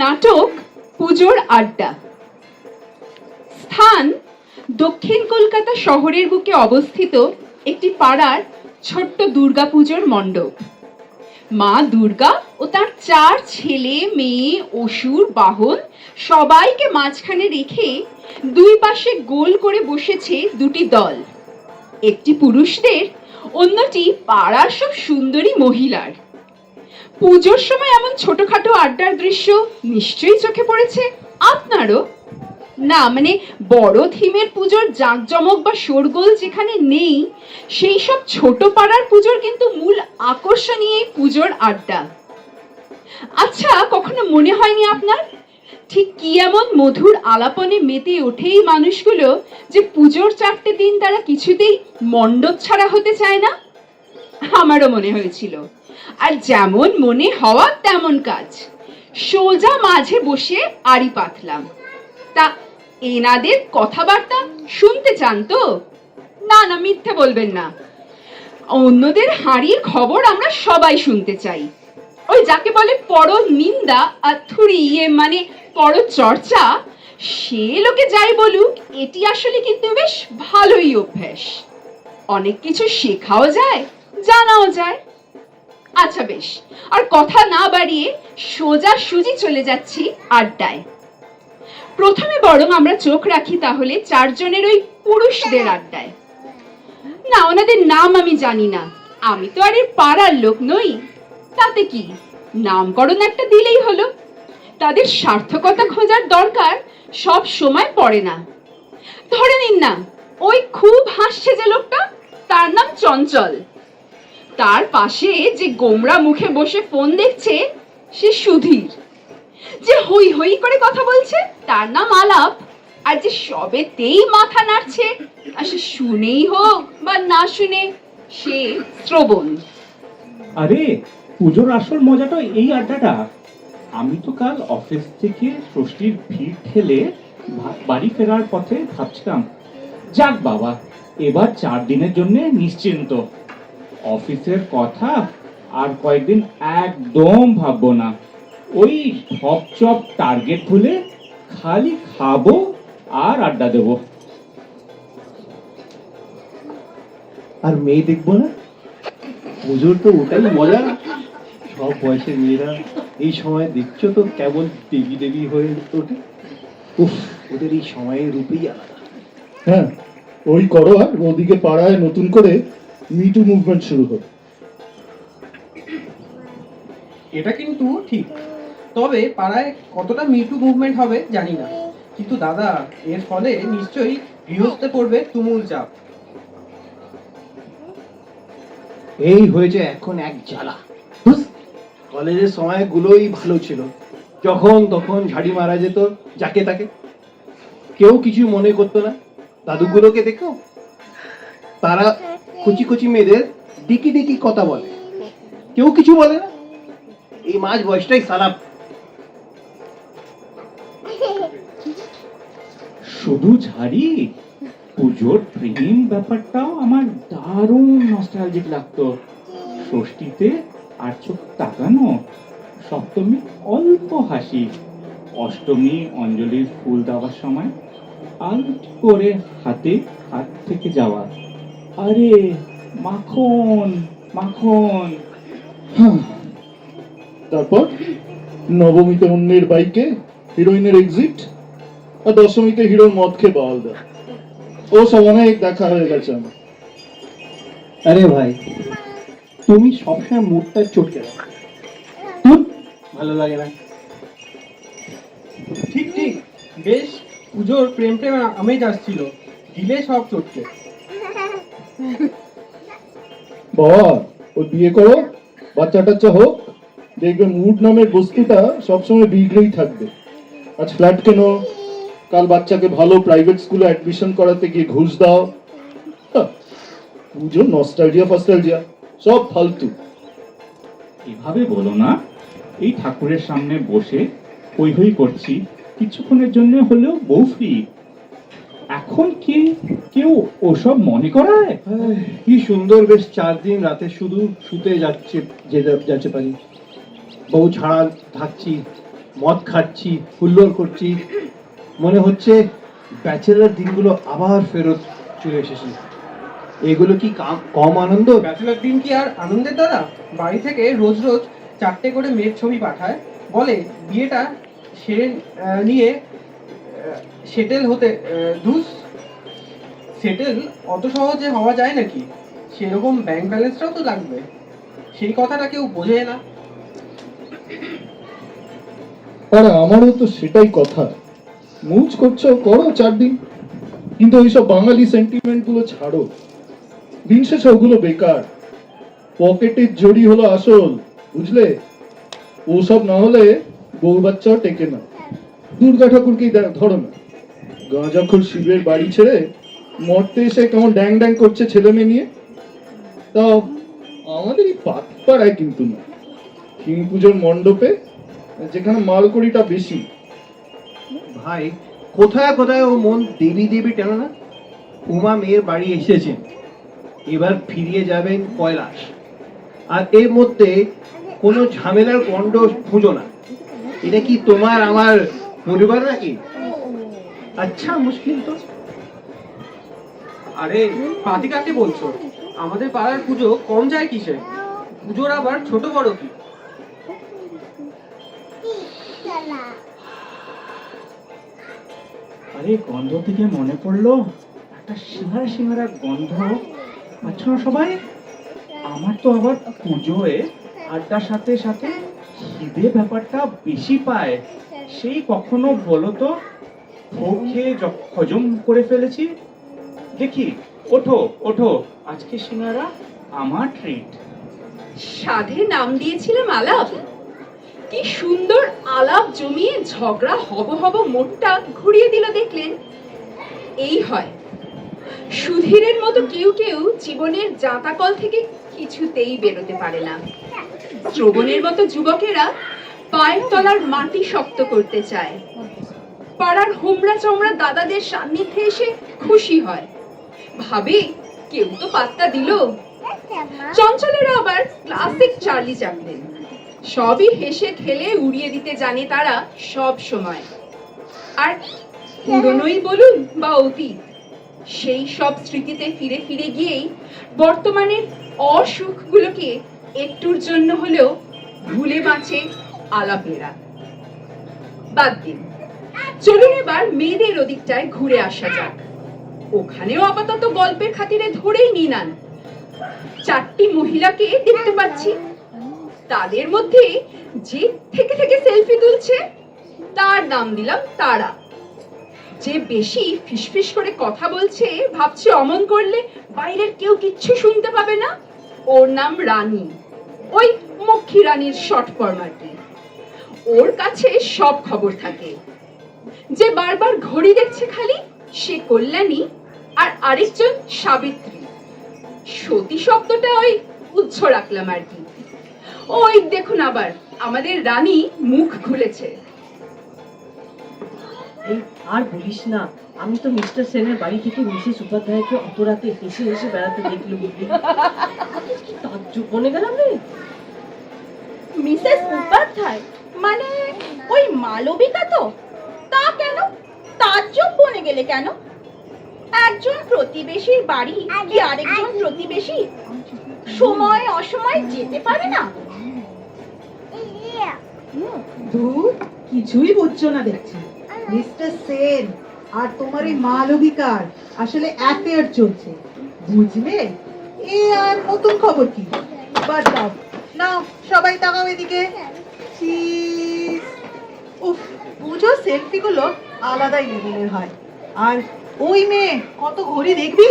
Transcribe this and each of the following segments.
নাটক, পুজোর আড্ডা। স্থান দক্ষিণ কলকাতা শহরের বুকে অবস্থিত একটি পাড়ার ছোট্ট দুর্গাপুজোর মণ্ডপ। মা দুর্গা ও তার চার ছেলে, মেয়ে, অসুর, বাহন সবাইকে মাঝখানে রেখে দুই পাশে গোল করে বসেছে দুটি দল। একটি পুরুষদের, অন্যটি পাড়ার সব সুন্দরী মহিলার। পুজোর সময় এমন ছোটখাটো আড্ডার দৃশ্য নিশ্চয়ই চোখে পড়েছে। আপনারও? না মানে বড় থিমের পুজোর জাঁকজমক বা শোরগোল যেখানে নেই, সেই সব ছোট পাড়ার পুজোর কিন্তু মূল আকর্ষণীয় এই পুজোর আড্ডা। আচ্ছা কখনো মনে হয়নি আপনার? ঠিক কি এমন মধুর আলাপনে মেতে ওঠে এই মানুষগুলো যে পুজোর চারটে দিন তারা কিছুতেই মণ্ডপ ছাড়া হতে চায় না? আমারও মনে হয়েছিল। আর যেমন মনে হওয়া তেমন কাজ। সোজা মাঝে বসে আড়ি পাতলাম। তা এনাদের কথাবার্তা শুনতে চান তো? না না, মিথ্যে বলবেন না। অন্যদের হাঁড়ির খবর আমরা সবাই শুনতে চাই। ওই যাকে বলে পর নিন্দা আর থুড়ি ইয়ে মানে পর চর্চা, সে লোকে যাই বলুক, এটি আসলে কিন্তু বেশ ভালোই অভ্যাস। অনেক কিছু শেখাও যায় জানাও যায়। আচ্ছা বেশ, আর কথা না বাড়িয়ে সোজা সুজি চলে যাচ্ছি আড্ডায়। প্রথমে বরং আমরা চোখ রাখি তাহলে চারজনের ওই পুরুষদের আড্ডায়। না, ওনাদের নাম আমি জানি না। আমি তো আর এর পাড়ার লোক নই। তাতে কি? নামকরণ একটা দিলেই হলো। তাদের সার্থকতা খোঁজার দরকার সব সময় পড়ে না। ধরে নিন না, ওই খুব হাসছে যে লোকটা, তার নাম চঞ্চল। তার পাশে যে গোমরা মুখে বসে ফোন দেখছে, সে সুধীর। যে হই হই করে কথা বলছে, তার নাম আলাপ। আর যে সবেতেই মাথা নাড়ছে, আর সে শুনেই হোক বা না শুনে, সে শ্রবণ। আরে, পুজোর আসল মজাটা এই আড্ডাটা। আমি তো কাল অফিস থেকে ষষ্ঠীর ভিড় ঠেলে বাড়ি ফেরার পথে ভাবছিলাম, যাক বাবা, এবার চার দিনের জন্য নিশ্চিন্ত। অফিসের কথা আর কয়েকদিন একদম ভাববো না। ওই ঢপ চপ টার্গেট খুলে খালি খাব আর আড্ডা দেবো। আর মেয়ে দেখব না? পুজোর তো ওটাই মজা। সব বয়সের মেয়েরা এই সময় দেখছ তো কেমন দেবী দেবী হয়ে ওঠে? উফ ওদের এই সময়ের রূপেই আলাদা। হ্যাঁ ওই করো আর ওদিকে পাড়ায় নতুন করে মিটু মুভমেন্ট শুরু হোক এটা কিন্তু ঠিক। তবে পাড়ায় কতটা মিটু মুভমেন্ট হবে জানি না। কিন্তু দাদা এর ফলে নিশ্চয়ই গৃহস্থে পড়বে তুমুল চাপ। এই হয়েছে এখন এক জ্বালা। কলেজের সময়গুলোই ভালো ছিল। যখন তখন ঝাড়ি মারা যেত যাকে তাকে। কেউ কিছু মনে করতো না। দাদুগুলোকে দেখো। তারা কুচি কুচি মেয়েদের ডিকি ডিকি কথা বলে। কেউ কিছু বলে না? এই মাঝ বয়সটাই সালাপ শুধু ঝাড়ি? পুজোর প্রেম ব্যাপারটাও আমার দারুণ নস্টালজিক লাগতো। ষষ্ঠীতে আর চোখ তাকানো, সপ্তমী অল্প হাসি, অষ্টমী অঞ্জলির ফুল দেওয়ার সময় আলট করে হাতে হাত থেকে যাওয়া। আরে মাখন মাখন। তারপর নবমীতে অন্যের বাইকে হিরোইনের এক্সিট আর দশমীতে হিরোর মদ খেয়ে বল দেয় ও সব অনেক দেখা হয়ে গেছে আমার। আরে ভাই তুমি সবসময় মুডটা চটকে দাও ভালো লাগে না। ঠিক ঠিক। বেশ পুজোর প্রেম প্রেম আমেজ আসছিল। দিলে সব চটকে। বাবা ও বিয়ে করো বাচ্চা টাচ্চা হোক দেখবে মুড নামের বস্তুটা সবসময় বিগড়েই থাকবে। আজ ফ্ল্যাট কেন? কাল বাচ্চাকে ভালো প্রাইভেট স্কুলে অ্যাডমিশন করাতে গিয়ে ঘুষ দাও। হ্যাঁ, পুজো নস্টালজিয়া ফাস্টালজিয়া সব ফালতু। এভাবে বলো না এই ঠাকুরের সামনে বসে হই করছি কিছুক্ষণের জন্য হলেও বউ ফ্রি এখন কি কেউ ওসব মনে করায়? কি সুন্দর বেশ চার দিন রাতে শুধু শুতে যাচ্ছে যে যাচ্ছে পারি বউ ছাড়া থাকছি মদ খাচ্ছি হুল্লোড় করছি। মনে হচ্ছে ব্যাচেলার দিনগুলো আবার ফেরত চলে এসেছে। এগুলো কি কম আনন্দ? ব্যাচেলার দিন কি আর আনন্দের দাদা? বাড়ি থেকে রোজ রোজ চারটে করে মেয়ের ছবি পাঠায়। বলে বিয়েটা সেরে আহ, নিয়ে সেটেল হতে ধুস, সেটেল অত সহজে হওয়া যায় নাকি? সেরকম ব্যাংক ব্যালেন্সটাও তো লাগবে। সেই কথাটা কেউ বোঝে না। আর, আমারও তো সেটাই কথা। মুজ করছ, করো চার দিন। কিন্তু ওইসব বাঙালি সেন্টিমেন্টগুলো ছাড়ো। দিন শেষে ওগুলো বেকার। পকেটের জড়ি হলো আসল, বুঝলে? ওসব না হলে বউ বাচ্চাও টেকে না। দুর্গা ঠাকুরকেই ধরো না। গাঁজাখোর শিবের বাড়ি ছেড়ে মরতে এসে কেমন ড্যাং ড্যাং করছে ছেলে মেয়ে নিয়ে? তাও আমাদের এই পাতপাড়ায় কিন্তু না। কিং পুজোর মণ্ডপে যেখানে মালকড়িটা বেশি। ভাই, কোথায় কোথায় ও মন দেবী দেবী টেনো না? উমা মেয়ের বাড়ি এসেছেন এবার ফিরিয়ে যাবেন কৈলাস। আর এর মধ্যে কোনো ঝামেলার গন্ড খুঁজো না। এটা কি তোমার, আমার পরিবার নাকি? আচ্ছা মুশকিল তো। আরে পাতি কাকে বলছো? আমাদের পাড়ার পুজো কম যায় কিসে? পুজোর আবার ছোট বড় কি? আরে গন্ধ থেকে মনে পড়ল একটা সিঙ্গারা সিঙ্গারা গন্ধ। পাচ্ছ না সবাই আমার তো আবার পুজোয় আড্ডার সাথে সাথে খিদে ব্যাপারটা বেশি পায়। সেই কখনো বলো তো হজম করে ফেলেছি। দেখি, ওঠো ওঠো, আজকে সিঙ্গারা আমার ট্রিট সাধে নাম দিয়েছিলাম আলাপ। কি সুন্দর আলাপ জমিয়ে ঝগড়া হব হব মোটটা ঘুরিয়ে দিল দেখলেন। এই হয়। সুধীরের মতো কেউ কেউ জীবনের জাঁতাকল থেকে কিছুতেই বেরোতে পারে না। শ্রবণের মতো যুবকেরা পায়ের তলার মাটি শক্ত করতে চায়। পাড়ার হোমরা চমড়া দাদাদের সান্নিধ্যে এসে খুশি হয়। ভাবে, কেউ তো পাত্তা দিল। চঞ্চলেরা আবার ক্লাসিক চার্লি চ্যাপলিন। সবই হেসে খেলে উড়িয়ে দিতে জানে তারা সব সময়। আর পুরনোই বলুন বা অতীত, সেই সব স্মৃতিতে ফিরে ফিরে গিয়েই বর্তমানের অসুখগুলোকে একটুর জন্য হলেও ভুলে বাঁচে আলাপেরা বাদ দিন। চলুন এবার মেয়েদের ওদিকটায় ঘুরে আসা যাক। ওখানেও আপাতত গল্পের খাতিরে ধরেই নিনান চারটি মহিলাকে দেখতে পাচ্ছি। তাদের মধ্যে যে থেকে থেকে সেলফি তুলছে, তার নাম দিলাম তারা। যে বেশি ফিসফিস করে কথা বলছে, ভাবছে অমন করলে বাইরের কেউ কিচ্ছু শুনতে পাবে না। ওর নাম রানী। ওই মক্ষী রানীর শর্ট ফরম্যাটে। ওর কাছে সব খবর থাকে। যে বারবার ঘড়ি দেখছে খালি সে কল্যাণী আর আরেকজন সাবিত্রী। সতী শব্দটা ওই উচ্চ রাখলাম আর কি। ওই দেখুন আবার আমাদের রানী মুখ খুলেছে। এই আর বলিস না আমি তো মিস্টার সেনের বাড়ি থেকে মিসেস উপাধ্যায়কে অত রাতে হেসে হেসে বেড়াতে দেখল বুঝলি কি তাজ্জব বনে গেলাম রে। মিসেস উপাধ্যায়? মানে ওই মালবিকা তো? তা কেন? তাজ্জব বনে গেলে কেন? একজন প্রতিবেশীর বাড়ি কি আরেকজন প্রতিবেশী? সময় অসময় যেতে পারে না। কিছুই বুঝছ না দেখছি। মিস্টার সেন আর তোমার এই মালবিকার আসলে অ্যাফেয়ার চলছে। বুঝলে? এ আর নতুন খবর কি? বাদ দাও। নাও সবাই তাকাও এদিকে! উফ পুজো সেলফি গুলো আলাদাই লেভেলের হয়। আর ওই মেয়ে, কত ঘড়ি দেখবি?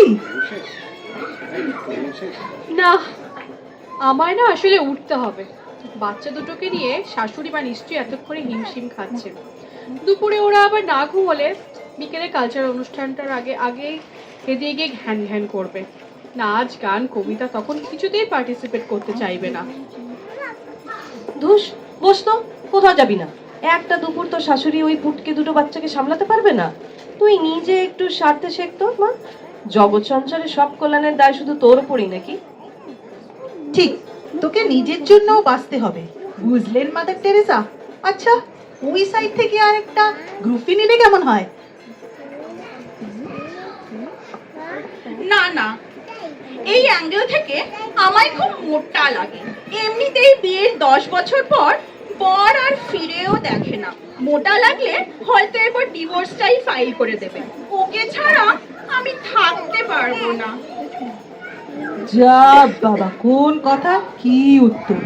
না, আমায় না আসলে উঠতে হবে। বাচ্চা দুটোকে নিয়ে শাশুড়ি মা নিশ্চয়ই এতক্ষণে হিমশিম খাচ্ছে। দুপুরে ওরা আবার না ঘুমোলে বিকেলে কালচার অনুষ্ঠানটার আগে আগে এদিকে গিয়ে ঘ্যান ঘ্যান করবে। নাচ, গান, কবিতা তখন কিছুতেই পার্টিসিপেট করতে চাইবে না। ধুস, বস তো, কোথাও যাবি না। একটা দুপুর তো শাশুড়ি ওই পুটকে দুটো বাচ্চাকে সামলাতে পারবে না। তুই নিজে একটু সারতে শেখ তো মা। জগৎ সংসারে সব কল্যাণের দায় শুধু তোর উপরই নাকি? ঠিক তোকে নিজের জন্যও বাঁচতে হবে। বুঝলেন মাদার টেরেসা? আচ্ছা ওই সাইড থেকে আর একটা গ্রুপি নিলে কেমন হয়? না না এই অ্যাঙ্গেল থেকে আমায় খুব মোটা লাগে। এমনিতেই বিয়ের দশ বছর পর বর আর ফিরেও দেখে না। মোটা লাগলে হয়তো এবার ডিভোর্সটাই ফাইল করে দেবে। ওকে ছাড়া আমি থাকতে পারব না। যা বাবা কোন কথা? কি উত্তর?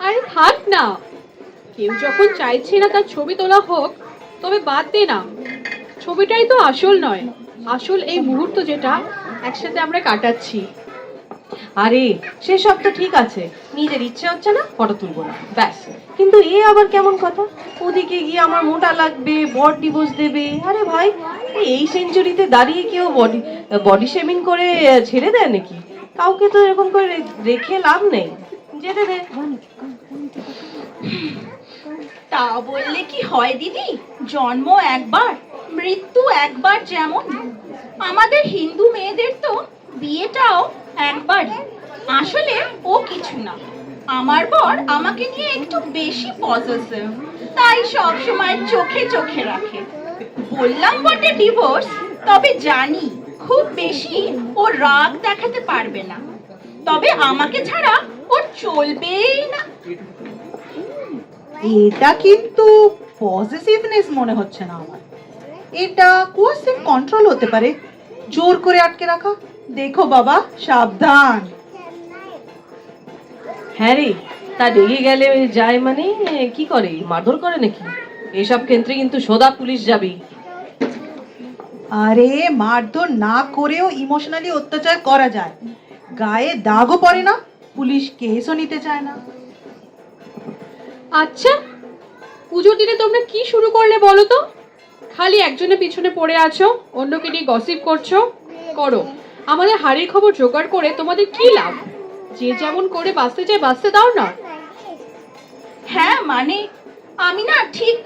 আরে থাক না। কেউ যখন চাইছে না তার ছবি তোলা হোক তবে বাদ দে না। ছবিটাই তো আসল নয়। আসল এই মুহূর্ত যেটা একসাথে আমরা কাটাচ্ছি। আরে সেসব তো ঠিক আছে। নিজের ইচ্ছে হচ্ছে না ফটো তুলবো না। ব্যাস। কিন্তু এ আবার কেমন কথা? ওদিকে গিয়ে আমার মোটা লাগবে বড ডিভোর্স দেবে। আরে ভাই, এই সেঞ্চুরিতে দাঁড়িয়ে কেউ বডি বডি শেমিং করে ছেড়ে দেয় নাকি? কাউকে তো এরকম করে রেখে লাভ নেই। যেতে দে। তা বললে কি হয়, দিদি? জন্ম একবার, মৃত্যু একবার যেমন। আমাদের হিন্দু মেয়েদের তো বিয়েটাও একবারই আসলে ও কিছু না। আমার বর আমাকে নিয়ে একটু বেশি পজিটিভ তাই সব সময় চোখে চোখে রাখে। বললাম, বটে ডিভোর্স তবে জানি, খুব বেশি ও রাগ দেখাতে পারবে না। তবে আমাকে ছাড়া ওর চলবেই না। এটা কিন্তু পজিটিভনেস মনে হচ্ছে না আমার। এটা কোয়াসিভ কন্ট্রোল হতে পারে। জোর করে আটকে রাখা। দেখো বাবা সাবধান। হ্যাঁ রে তা রেগে গেলে যায় মানে কি করে? মারধর করে নাকি? এসব ক্ষেত্রে কিন্তু সোদা পুলিশ যাবি আরে মারধর না করেও ইমোশনালি অত্যাচার করা যায়। গায়ে দাগও পড়ে না পুলিশ কেসও নিতে চায় না। আচ্ছা পুজোর দিনে তোমরা কি শুরু করলে বলো তো? খালি একজনের পিছনে পড়ে আছো অন্যকে নিয়ে গসিপ করছ? করো। আমাদের হাড়ির খবর জোগাড় করে তোমাদের কি লাভ? যে যেমন করে বাঁচতে চায় বাঁচতে দাও না। হ্যাঁ মানে আমি না ঠিক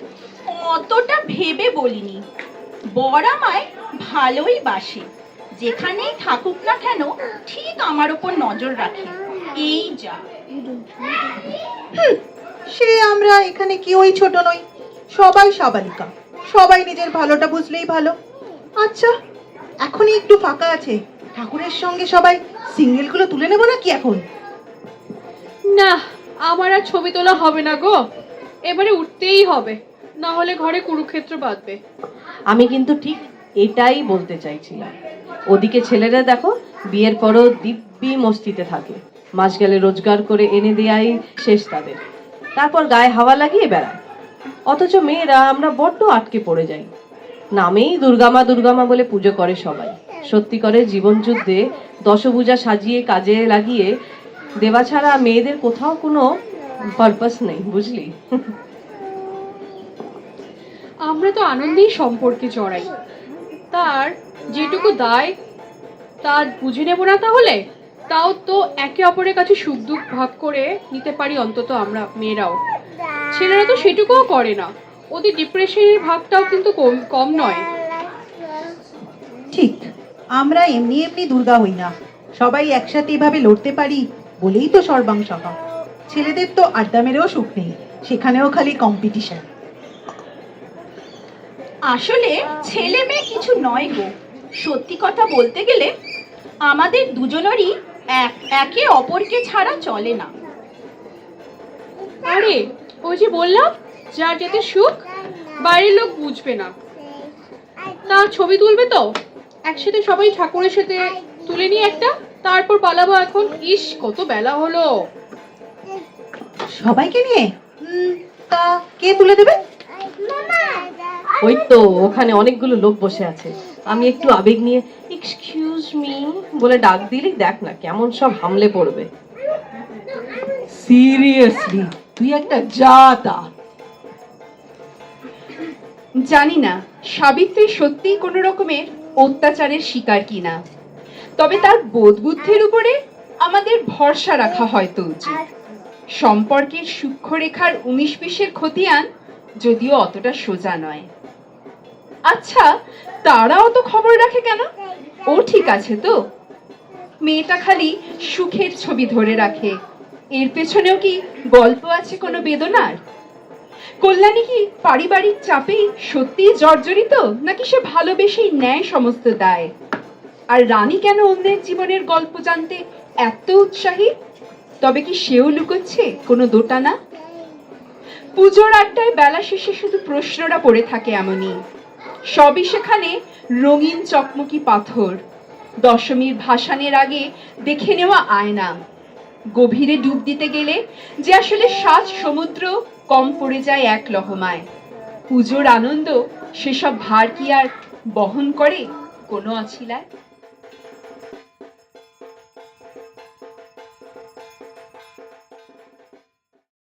অতটা ভেবে বলিনি। বর আমায় ভালোই বাসে। যেখানেই থাকুক না কেন ঠিক আমার উপর নজর রাখে। এই যা। সে আমরা এখানে কেউই ছোট নই। সবাই সবালিকা। সবাই নিজের ভালোটা বুঝলেই ভালো। আচ্ছা এখনই একটু ফাঁকা আছে। ঠাকুরের সঙ্গে সবাই সিঙ্গেলগুলো তুলে নেব নাকি এখন? না আমার আর ছবি তোলা হবে না গো। এবারে উঠতেই হবে না হলে ঘরে কুরুক্ষেত্র বাঁধবে। আমি কিন্তু ঠিক এটাই বলতে চাইছিলাম। ওদিকে ছেলেরা দেখো বিয়ের পরও দিব্যি মস্তিতে থাকে। মাস গেলে রোজগার করে এনে দেয়াই শেষ তাদের। তারপর গায়ে হাওয়া লাগিয়ে বেড়ায়। অথচ মেয়েরা আমরা বড্ড আটকে পড়ে যাই। নামেই দুর্গামা দুর্গামা বলে পুজো করে সবাই। সত্যি করে জীবনযুদ্ধে দশভূজা সাজিয়ে কাজে লাগিয়ে দেওয়া ছাড়া মেয়েদের কোথাও কোনো পারপাস নেই বুঝলি? আমরা তো আনন্দেই সম্পর্কে জড়াই। তার যেটুকু দায় তা বুঝে নেব না তাহলে? তাও তো একে অপরের কাছে সুখ দুঃখ ভাগ করে নিতে পারি অন্তত আমরা মেয়েরাও। ছেলেরা তো সেটুকুও করে না। ওদের ডিপ্রেশনের ভাগটাও কিন্তু কম কম নয়। ঠিক। আমরা এমনি এমনি দুর্গা হই না। সবাই একসাথে এভাবে লড়তে পারি বলেই তো সর্বাংশকা ছেলেদের তো আড্ডা মেরেও সুখ নেই সেখানেও খালি কম্পিটিশন আসলে ছেলে মেয়ে কিছু নয় গো। সত্যি কথা বলতে গেলে আমাদের দুজনেরই এক একে অপরকে ছাড়া চলে না। আরে ওই যে বললাম যার যাতে সুখ বাড়ির লোক বুঝবে না। তা ছবি তুলবে তো? একসাথে সবাই ঠাকুরের সাথে তুলে নিয়ে একটা তারপর পালাবো এখন। ইস কত বেলা হলো। সবাইকে নিয়ে? তা কে তুলে দেবে? ওই তো ওখানে অনেকগুলো লোক বসে আছে। আমি একটু আবেগ নিয়ে এক্সকিউজ মি বলে ডাক দিলি দেখ না কেমন সব হামলে পড়বে। সিরিয়াসলি তুই একটা জাতা। জানি না সাবিত্রী সত্যিই কোনো রকমের অত্যাচারের শিকার কিনা। তবে তার বোধ বুদ্ধির উপরে আমাদের ভরসা রাখা হয়তো উচিত। সম্পর্কের সূক্ষ্মরেখার উনিশ বিশের খতিয়ান যদিও অতটা সোজা নয়। আচ্ছা তারা অত খবর রাখে কেন? ও ঠিক আছে তো? মেয়েটা খালি সুখের ছবি ধরে রাখে। এর পেছনেও কি গল্প আছে কোনো বেদনার? কল্যাণী কি পারিবারিক চাপেই সত্যিই জর্জরিত, নাকি সে ভালোবেসেই ন্যায় সমস্ত দায়? আর রানী কেন অন্যের জীবনের গল্প জানতে এত উৎসাহী? তবে কি সেও লুকোচ্ছে কোনো দোটানা? পুজোর আড্ডায় বেলা শেষে শুধু প্রশ্নটা পড়ে থাকে এমনই। সবই সেখানে রঙিন চকমকি পাথর। দশমীর ভাসানের আগে দেখে নেওয়া আয়না। গভীরে ডুব দিতে গেলে যে আসলে সাত সমুদ্র কম পড়ে যায় এক লহমায়। পুজোর আনন্দ, সেসব ভার কি আর বহন করে কোনো অছিলায়?